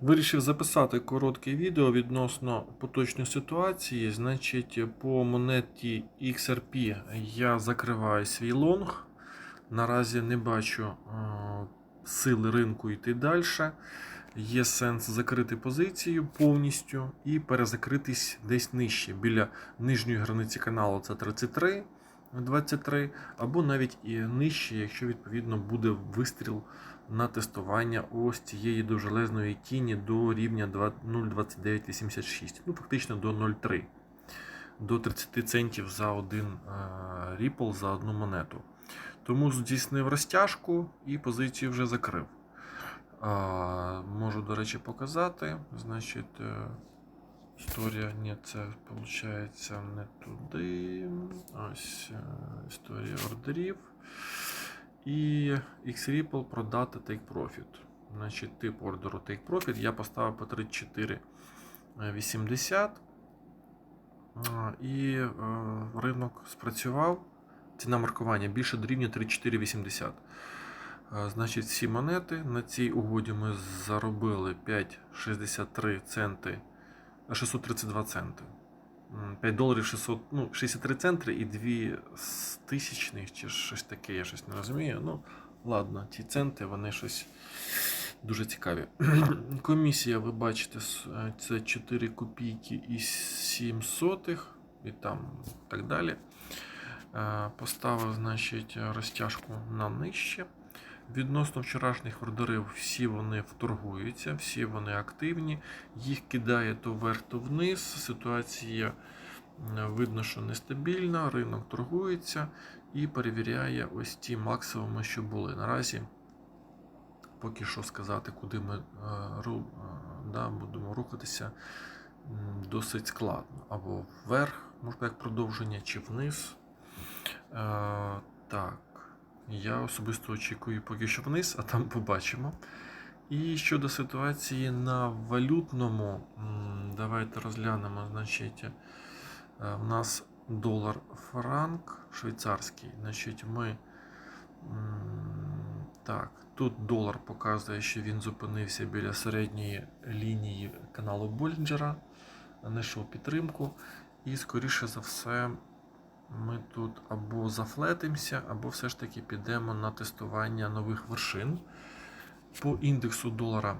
Вирішив записати коротке відео відносно поточної ситуації. Значить, по монеті XRP я закриваю свій лонг. Наразі не бачу е, сили ринку йти далі. Є сенс закрити позицію повністю і перезакритись десь нижче. Біля нижньої границі каналу це 33. 23, або навіть і нижче, якщо відповідно буде вистріл на тестування ось цієї довжелезної тіні до рівня 0,2986, ну фактично до 0,3, до 30 центів за один ріпл за одну монету. Тому здійснив розтяжку і позицію вже закрив. А, Можу, до речі, показати. Значить, е, історія, ні, це виходить не туди. Ось е, історія ордерів. І X-Ripple продати Take Profit. Значить, тип ордеру Take Profit я поставив по 34,80. І е, ринок спрацював. Ціна маркування більше дорівнює 34,80. Е, Значить, всі монети на цій угоді ми заробили 5,63 центи, 632 центи. М, 5 доларів 600, ну, 63 центри і 2 з тисячних чи щось таке, я щось не розумію. Ну, ладно, ті центи, вони щось дуже цікаві. Комісія, ви бачите, е, це 4 копійки і 7 сотих, і там так далі. Е, Поставив, значить, розтяжку на нижче. Відносно вчорашніх ордерів, всі вони вторгуються, всі вони активні. Їх кидає то вверх, то вниз. Ситуація видно, що нестабільна, ринок торгується і перевіряє ось ті максимуми, що були. Наразі поки що сказати, куди ми е, е, да, будемо рухатися, досить складно. Або вверх, можливо, як продовження, чи вниз. Е, так, я особисто очікую поки що вниз, а там побачимо. І щодо ситуації на валютному, давайте розглянемо. Значить, е, в нас долар франк швейцарський. Значить, ми так, тут долар показує, що він зупинився біля середньої лінії каналу Болінджера, знайшов підтримку. І, скоріше за все, ми тут або зафлетимося, або все ж таки підемо на тестування нових вершин. По індексу долара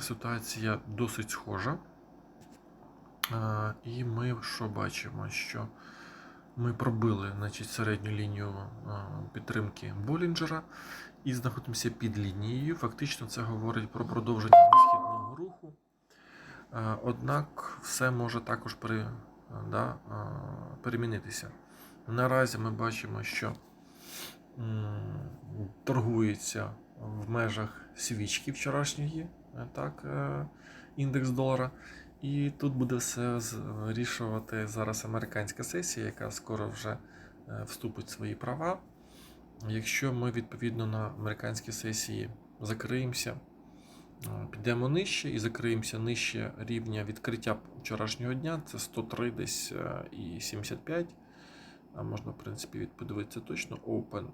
ситуація досить схожа. І ми що бачимо? Що ми пробили значить, середню лінію підтримки Болінджера і знаходимося під лінією. Фактично, це говорить про продовження висхідного руху. Однак все може також пере, да, перемінитися. Наразі ми бачимо, що торгується в межах свічки вчорашньої, е, так, е, індекс долара. І тут буде все вирішувати зараз американська сесія, яка скоро вже е, вступить в свої права. Якщо ми відповідно на американській сесії закриємося, підемо нижче і закриємося нижче рівня відкриття вчорашнього дня, це 103 десь і 75. А можна, в принципі, від- подивитися точно Open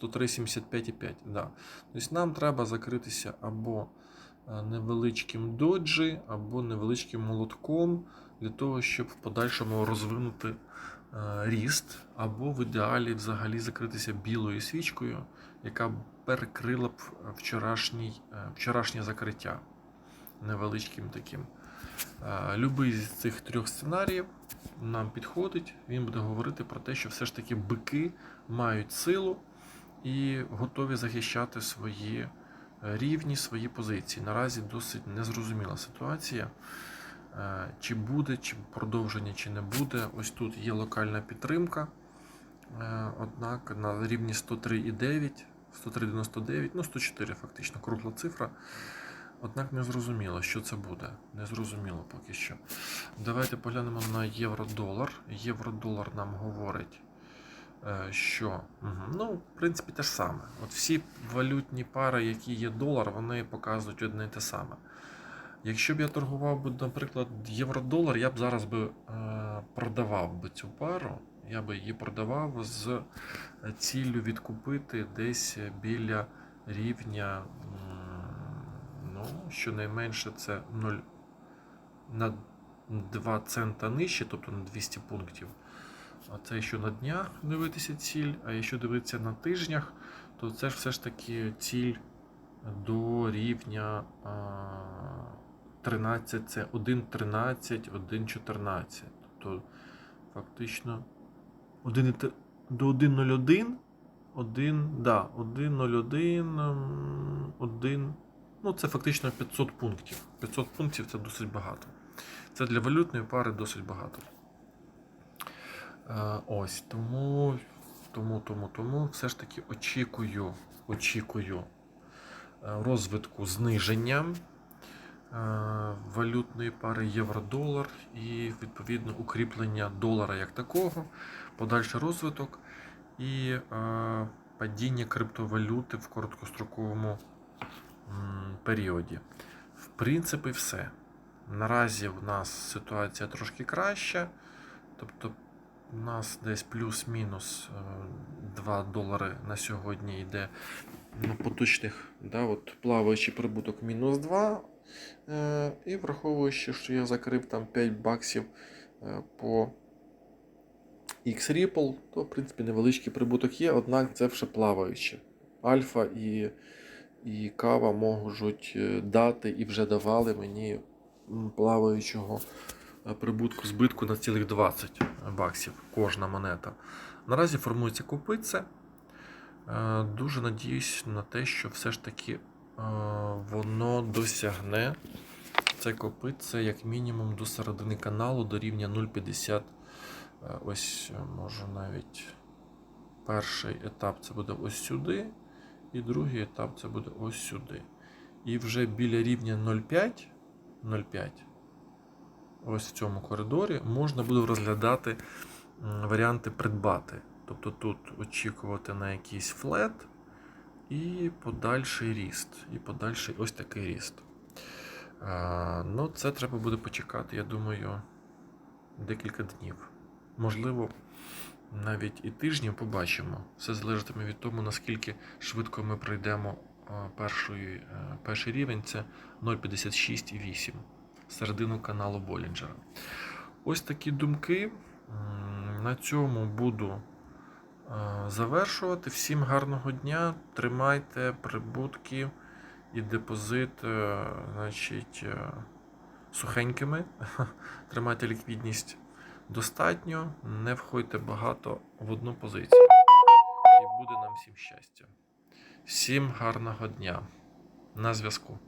103,75,5. Да. Тобто нам треба закритися або невеличким доджі, або невеличким молотком для того, щоб в подальшому розвинути ріст, або в ідеалі взагалі закритися білою свічкою, яка перекрила б вчорашній, вчорашнє закриття невеличким таким. Любий з цих трьох сценаріїв нам підходить. Він буде говорити про те, що все ж таки бики мають силу і готові захищати свої е, рівні, свої позиції. Наразі досить незрозуміла ситуація. Е, Чи буде, чи продовження, чи не буде. Ось тут є локальна підтримка. Е, Однак на рівні 103,9, 103,99, ну 104 фактично, кругла цифра. Однак не зрозуміло, що це буде. Не зрозуміло поки що. Давайте поглянемо на євро-долар. Євро-долар нам говорить, е, що ну, в принципі, те ж саме. От всі валютні пари, які є долар, вони показують одне і те саме. Якщо б я торгував би, наприклад, євро-долар, я б зараз би е, продавав би цю пару. Я би її продавав з е, ціллю відкупити десь біля рівня ну, щонайменше це 0 на 2 цента нижче, тобто на 200 пунктів. А це якщо на днях дивитися ціль, а якщо дивитися на тижнях, то це ж все ж таки ціль до рівня а, 13, це 1.13, 1.14. Тобто фактично 1, до 1.01, 1, да, 1.01, ем, 1, ну це фактично 500 пунктів. 500 пунктів це досить багато. Це для валютної пари досить багато. Е, Ось тому, тому, тому, тому все ж таки очікую, очікую е, розвитку зниження е, валютної пари євро-долар і відповідно укріплення долара як такого, подальший розвиток і падіння криптовалюти в короткостроковому періоді. В принципі, все. Наразі в нас ситуація трошки краща. Тобто у нас десь плюс-мінус е, 2 долари на сьогодні йде на поточних, да, от плаваючий прибуток мінус 2. Е, і враховуючи, що я закрив там 5 баксів е, по X-Ripple, то в принципі невеличкий прибуток є, однак це вже плаваюче. Альфа і, і кава можуть е, дати і вже давали мені плаваючого е, прибутку збитку на цілих 20 баксів кожна монета. Наразі формується копиця. Е, Дуже надіюсь на те, що все ж таки воно досягне це копиця як мінімум до середини каналу до рівня 0,50. Е, Ось е, можу навіть перший етап це буде ось сюди, і другий етап це буде ось сюди. І вже біля рівня 0,5, 0,5 ось в цьому коридорі можна буде розглядати варіанти придбати. Тобто тут очікувати на якийсь флет і подальший ріст. І подальший ось такий ріст. А, ну, це треба буде почекати, я думаю, декілька днів. Можливо, навіть і тижнів побачимо. Все залежатиме від того, наскільки швидко ми пройдемо перший, е, перший рівень це 0,56,8 середину каналу Болінджера. Ось такі думки. На цьому буду е, завершувати. Всім гарного дня. Тримайте прибутки і депозит, е, значить, е, сухенькими. Тримайте ліквідність достатньо, не входьте багато в одну позицію. І буде нам всім щастя. Всім гарного дня. На зв'язку.